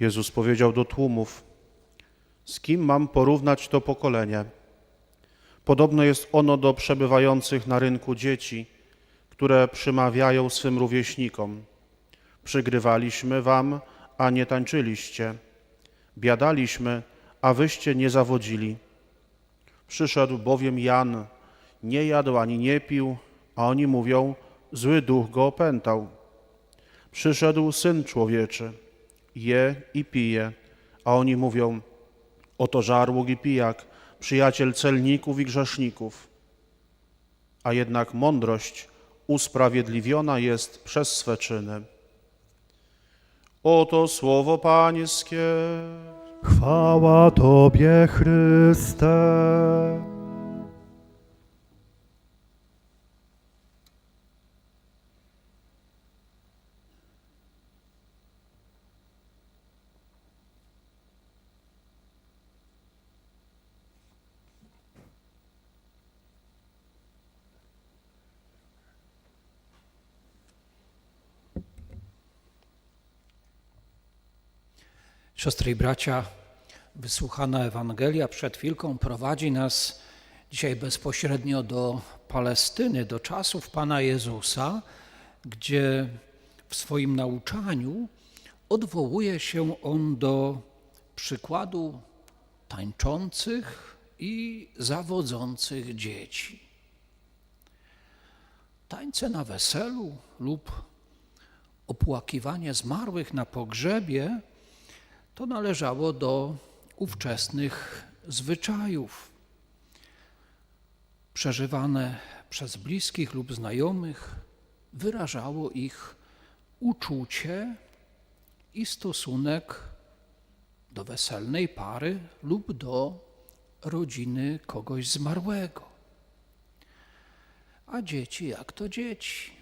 Jezus powiedział do tłumów: Z kim mam porównać to pokolenie? Podobno jest ono do przebywających na rynku dzieci, które przymawiają swym rówieśnikom: Przygrywaliśmy wam, a nie tańczyliście. Biadaliśmy, a wyście nie zawodzili. Przyszedł bowiem Jan, nie jadł ani nie pił, a oni mówią: Zły duch go opętał. Przyszedł syn człowieczy, je i pije, a oni mówią: Oto żarłok i pijak, przyjaciel celników i grzeszników. A jednak mądrość usprawiedliwiona jest przez swe czyny. Oto słowo Pańskie. Chwała Tobie, Chryste. Siostry i bracia, wysłuchana Ewangelia przed chwilką prowadzi nas dzisiaj bezpośrednio do Palestyny, do czasów Pana Jezusa, gdzie w swoim nauczaniu odwołuje się on do przykładu tańczących i zawodzących dzieci. Tańce na weselu lub opłakiwanie zmarłych na pogrzebie to należało do ówczesnych zwyczajów, przeżywane przez bliskich lub znajomych, wyrażało ich uczucie i stosunek do weselnej pary lub do rodziny kogoś zmarłego. A dzieci, jak to dzieci,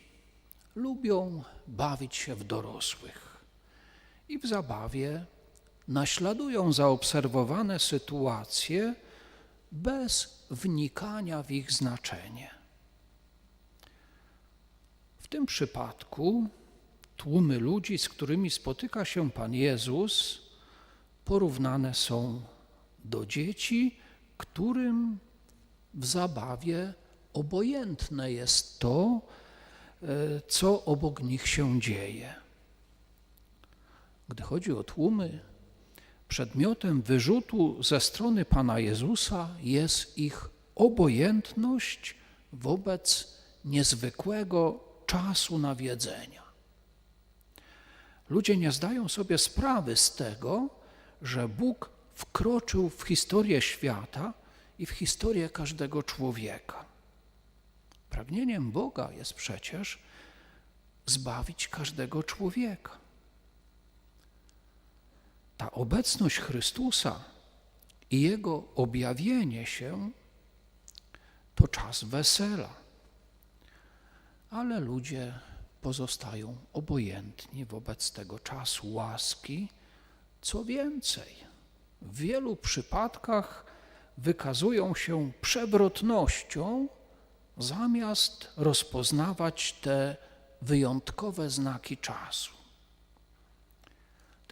lubią bawić się w dorosłych i w zabawie naśladują zaobserwowane sytuacje bez wnikania w ich znaczenie. W tym przypadku tłumy ludzi, z którymi spotyka się Pan Jezus, porównane są do dzieci, którym w zabawie obojętne jest to, e, co obok nich się dzieje. Gdy chodzi o tłumy, przedmiotem wyrzutu ze strony Pana Jezusa jest ich obojętność wobec niezwykłego czasu nawiedzenia. Ludzie nie zdają sobie sprawy z tego, że Bóg wkroczył w historię świata i w historię każdego człowieka. Pragnieniem Boga jest przecież zbawić każdego człowieka ta obecność Chrystusa i Jego objawienie się to czas wesela. Ale ludzie pozostają obojętni wobec tego czasu łaski. Co więcej, w wielu przypadkach wykazują się przewrotnością, zamiast rozpoznawać te wyjątkowe znaki czasu.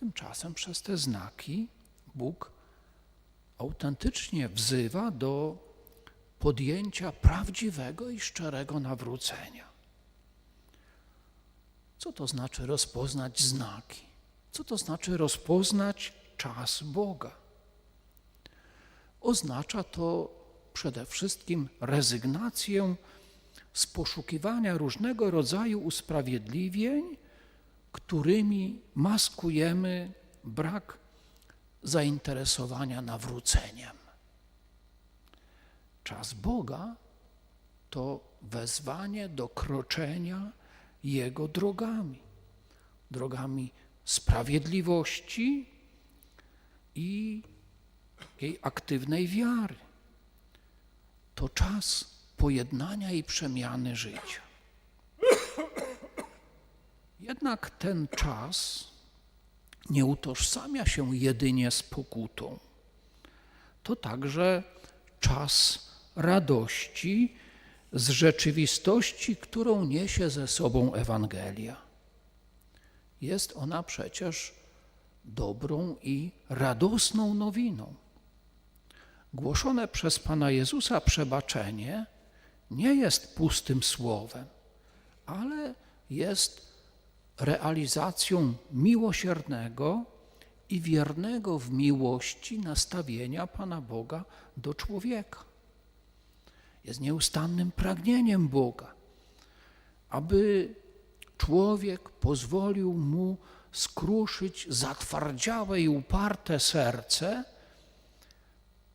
Tymczasem przez te znaki Bóg autentycznie wzywa do podjęcia prawdziwego i szczerego nawrócenia. Co to znaczy rozpoznać znaki? Co to znaczy rozpoznać czas Boga? Oznacza to przede wszystkim rezygnację z poszukiwania różnego rodzaju usprawiedliwień, którymi maskujemy brak zainteresowania nawróceniem. Czas Boga to wezwanie do kroczenia Jego drogami, drogami sprawiedliwości i jej aktywnej wiary. To czas pojednania i przemiany życia. Jednak ten czas nie utożsamia się jedynie z pokutą. To także czas radości z rzeczywistości, którą niesie ze sobą Ewangelia. Jest ona przecież dobrą i radosną nowiną. Głoszone przez Pana Jezusa przebaczenie nie jest pustym słowem, ale jest realizacją miłosiernego i wiernego w miłości nastawienia Pana Boga do człowieka. Jest nieustannym pragnieniem Boga, aby człowiek pozwolił mu skruszyć zatwardziałe i uparte serce,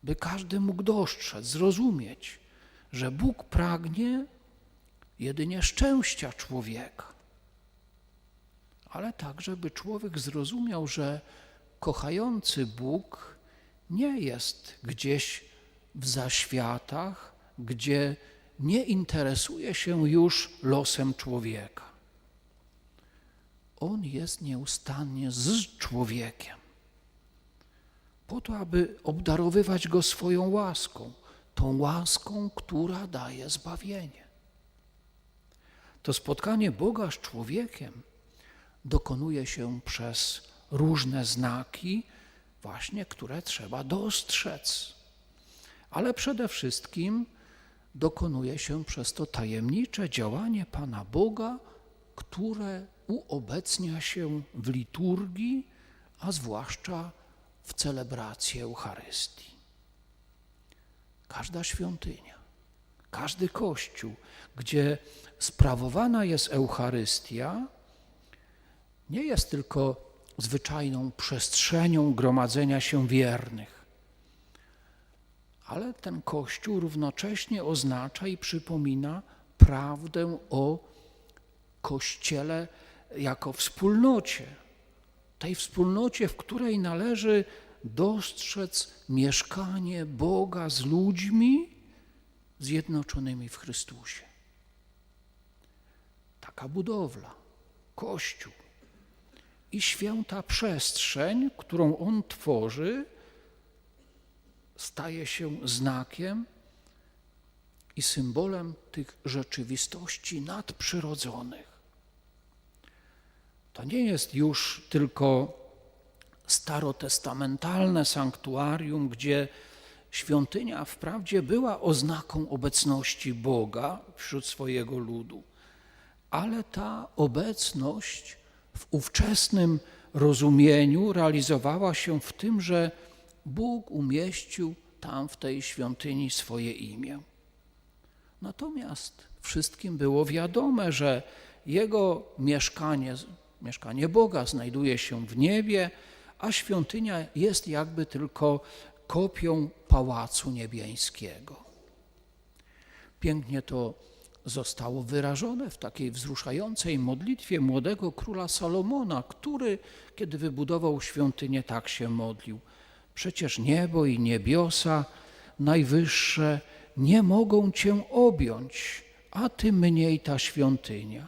by każdy mógł dostrzec, zrozumieć, że Bóg pragnie jedynie szczęścia człowieka, ale także, by człowiek zrozumiał, że kochający Bóg nie jest gdzieś w zaświatach, gdzie nie interesuje się już losem człowieka. On jest nieustannie z człowiekiem, po to, aby obdarowywać go swoją łaską, tą łaską, która daje zbawienie. To spotkanie Boga z człowiekiem dokonuje się przez różne znaki, właśnie które trzeba dostrzec. Ale przede wszystkim dokonuje się przez to tajemnicze działanie Pana Boga, które uobecnia się w liturgii, a zwłaszcza w celebracji Eucharystii. Każda świątynia, każdy kościół, gdzie sprawowana jest Eucharystia, nie jest tylko zwyczajną przestrzenią gromadzenia się wiernych, ale ten Kościół równocześnie oznacza i przypomina prawdę o Kościele jako wspólnocie, tej wspólnocie, w której należy dostrzec mieszkanie Boga z ludźmi zjednoczonymi w Chrystusie. Taka budowla, Kościół i święta przestrzeń, którą On tworzy, staje się znakiem i symbolem tych rzeczywistości nadprzyrodzonych. To nie jest już tylko starotestamentalne sanktuarium, gdzie świątynia wprawdzie była oznaką obecności Boga wśród swojego ludu, ale ta obecność w ówczesnym rozumieniu realizowała się w tym, że Bóg umieścił tam w tej świątyni swoje imię. Natomiast wszystkim było wiadome, że jego mieszkanie, mieszkanie Boga znajduje się w niebie, a świątynia jest jakby tylko kopią pałacu niebiańskiego. Pięknie to zostało wyrażone w takiej wzruszającej modlitwie młodego króla Salomona, który, kiedy wybudował świątynię, tak się modlił. Przecież niebo i niebiosa najwyższe nie mogą Cię objąć, a Ty mniej ta świątynia.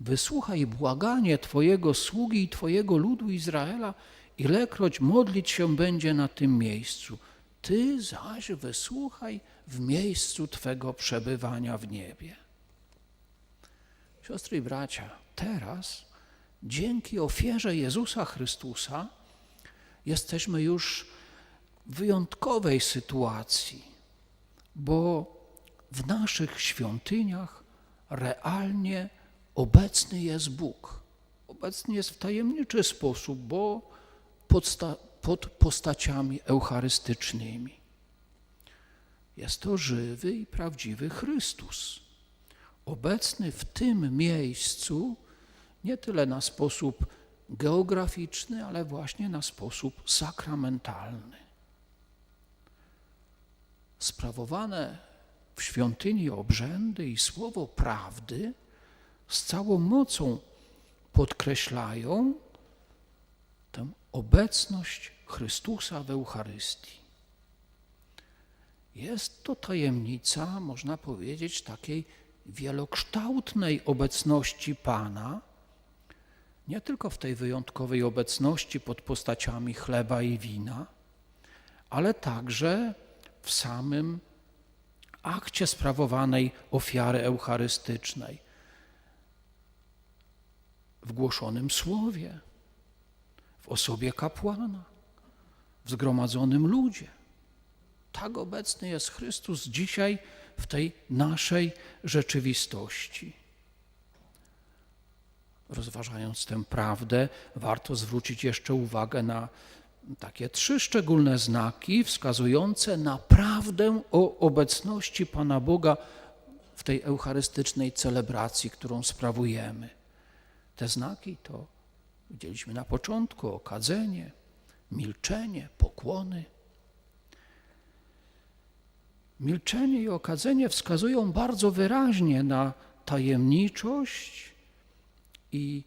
Wysłuchaj błaganie Twojego sługi i Twojego ludu Izraela, ilekroć modlić się będzie na tym miejscu. Ty zaś wysłuchaj w miejscu Twego przebywania w niebie. Siostry i bracia, teraz dzięki ofierze Jezusa Chrystusa jesteśmy już w wyjątkowej sytuacji, bo w naszych świątyniach realnie obecny jest Bóg. Obecny jest w tajemniczy sposób, bo pod postaciami eucharystycznymi. Jest to żywy i prawdziwy Chrystus, obecny w tym miejscu nie tyle na sposób geograficzny, ale właśnie na sposób sakramentalny. Sprawowane w świątyni obrzędy i słowo prawdy z całą mocą podkreślają obecność Chrystusa w Eucharystii. Jest to tajemnica, można powiedzieć, takiej wielokształtnej obecności Pana, nie tylko w tej wyjątkowej obecności pod postaciami chleba i wina, ale także w samym akcie sprawowanej ofiary eucharystycznej, w głoszonym słowie, osobie kapłana, w zgromadzonym ludzie. Tak obecny jest Chrystus dzisiaj w tej naszej rzeczywistości. Rozważając tę prawdę, warto zwrócić jeszcze uwagę na takie trzy szczególne znaki wskazujące na prawdę o obecności Pana Boga w tej eucharystycznej celebracji, którą sprawujemy. Te znaki to widzieliśmy na początku: okadzenie, milczenie, pokłony. Milczenie i okadzenie wskazują bardzo wyraźnie na tajemniczość i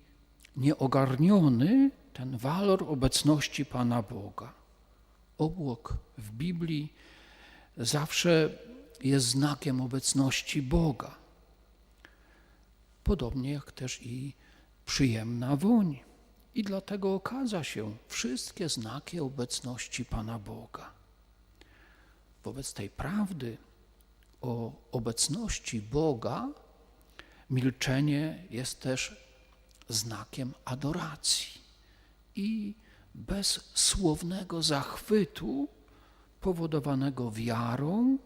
nieogarniony ten walor obecności Pana Boga. Obłok w Biblii zawsze jest znakiem obecności Boga. Podobnie jak też i przyjemna woń. I dlatego okaza się wszystkie znaki obecności Pana Boga. Wobec tej prawdy o obecności Boga, milczenie jest też znakiem adoracji i bezsłownego zachwytu powodowanego wiarą,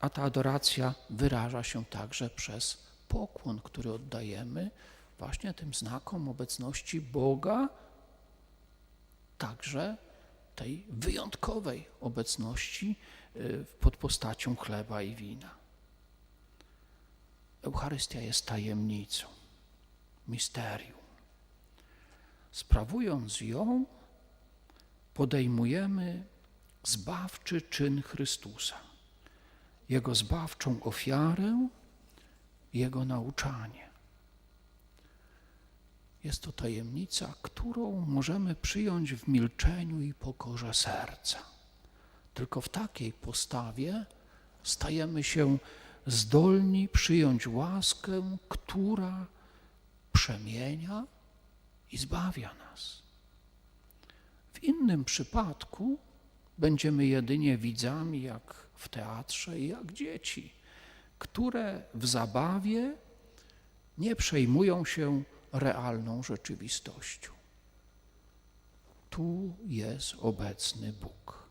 a ta adoracja wyraża się także przez pokłon, który oddajemy właśnie tym znakom obecności Boga, także tej wyjątkowej obecności y, pod postacią chleba i wina. Eucharystia jest tajemnicą, misterium. Sprawując ją, podejmujemy zbawczy czyn Chrystusa, Jego zbawczą ofiarę, Jego nauczanie. Jest to tajemnica, którą możemy przyjąć w milczeniu i pokorze serca. Tylko w takiej postawie stajemy się zdolni przyjąć łaskę, która przemienia i zbawia nas. W innym przypadku będziemy jedynie widzami, jak w teatrze i jak dzieci, które w zabawie nie przejmują się realną rzeczywistością. Tu jest obecny Bóg.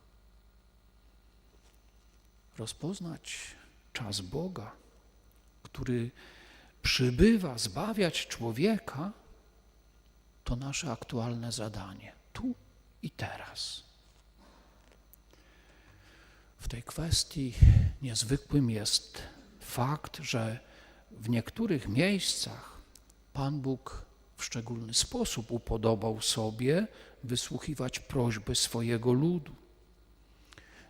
Rozpoznać czas Boga, który przybywa zbawiać człowieka, to nasze aktualne zadanie, tu i teraz. W tej kwestii niezwykłym jest fakt, że w niektórych miejscach Pan Bóg w szczególny sposób upodobał sobie wysłuchiwać prośby swojego ludu.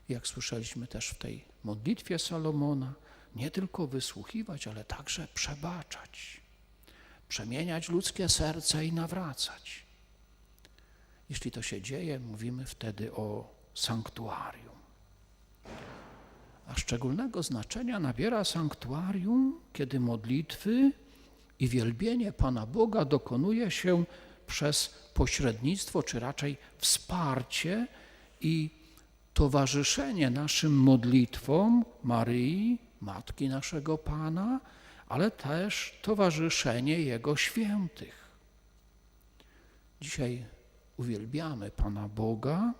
Jak słyszeliśmy też w tej modlitwie Salomona, nie tylko wysłuchiwać, ale także przebaczać, przemieniać ludzkie serce i nawracać. Jeśli to się dzieje, mówimy wtedy o sanktuarium. A szczególnego znaczenia nabiera sanktuarium, kiedy modlitwy i wielbienie Pana Boga dokonuje się przez pośrednictwo, czy raczej wsparcie i towarzyszenie naszym modlitwom Maryi, Matki naszego Pana, ale też towarzyszenie Jego świętych. Dzisiaj uwielbiamy Pana Boga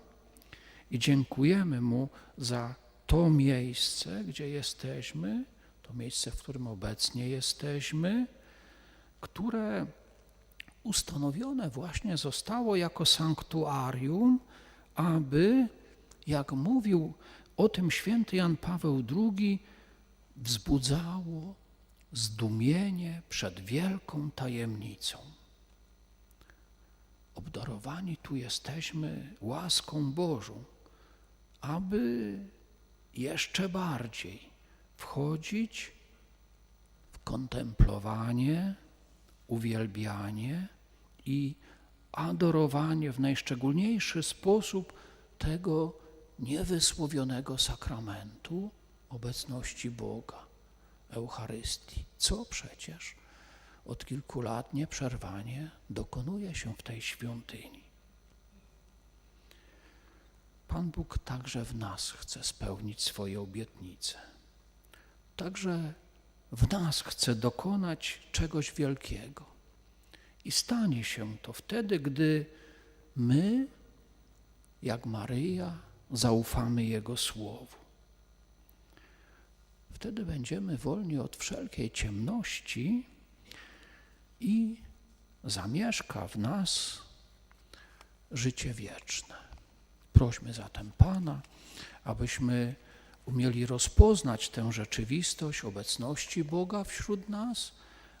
i dziękujemy Mu za to miejsce, gdzie jesteśmy, to miejsce, w którym obecnie jesteśmy, które ustanowione właśnie zostało jako sanktuarium, aby, jak mówił o tym święty Jan Paweł II, wzbudzało zdumienie przed wielką tajemnicą. Obdarowani tu jesteśmy łaską Bożą, aby jeszcze bardziej wchodzić w kontemplowanie, uwielbianie i adorowanie w najszczególniejszy sposób tego niewysłowionego sakramentu obecności Boga, Eucharystii, co przecież od kilku lat nieprzerwanie dokonuje się w tej świątyni. Pan Bóg także w nas chce spełnić swoje obietnice. Także w nas chce dokonać czegoś wielkiego. I stanie się to wtedy, gdy my, jak Maryja, zaufamy Jego Słowu. Wtedy będziemy wolni od wszelkiej ciemności i zamieszka w nas życie wieczne. Prośmy zatem Pana, abyśmy umieli rozpoznać tę rzeczywistość obecności Boga wśród nas,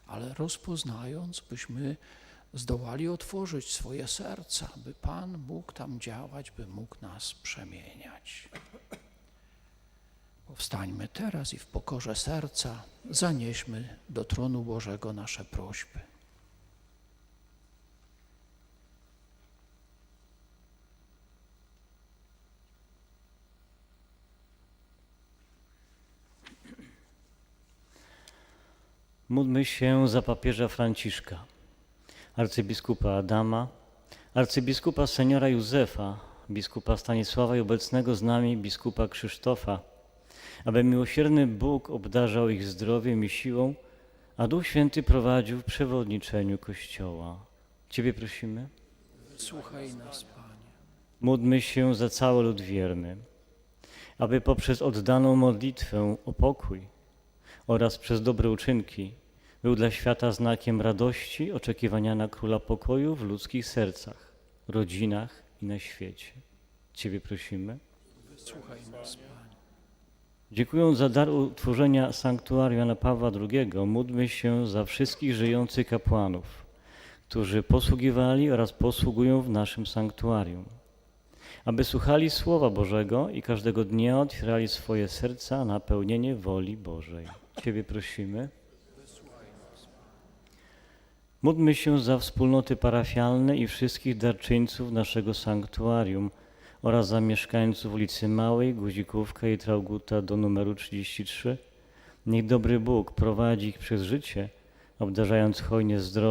ale rozpoznając, byśmy zdołali otworzyć swoje serca, by Pan mógł tam działać, by mógł nas przemieniać. Powstańmy teraz i w pokorze serca zanieśmy do tronu Bożego nasze prośby. Módlmy się za papieża Franciszka, arcybiskupa Adama, arcybiskupa seniora Józefa, biskupa Stanisława i obecnego z nami biskupa Krzysztofa, aby miłosierny Bóg obdarzał ich zdrowiem i siłą, a Duch Święty prowadził w przewodniczeniu Kościoła. Ciebie prosimy. Słuchaj nas, Panie. Módlmy się za cały lud wierny, aby poprzez oddaną modlitwę o pokój oraz przez dobre uczynki był dla świata znakiem radości, oczekiwania na Króla Pokoju w ludzkich sercach, rodzinach i na świecie. Ciebie prosimy. Słuchaj nas, Panie. Dziękując za dar utworzenia sanktuarium Jana Pawła II, módlmy się za wszystkich żyjących kapłanów, którzy posługiwali oraz posługują w naszym sanktuarium, aby słuchali Słowa Bożego i każdego dnia otwierali swoje serca na pełnienie woli Bożej. Ciebie prosimy. Módlmy się za wspólnoty parafialne i wszystkich darczyńców naszego sanktuarium oraz za mieszkańców ulicy Małej, Guzikówka i Trauguta do numeru 33. Niech dobry Bóg prowadzi ich przez życie, obdarzając hojnie zdrowiem,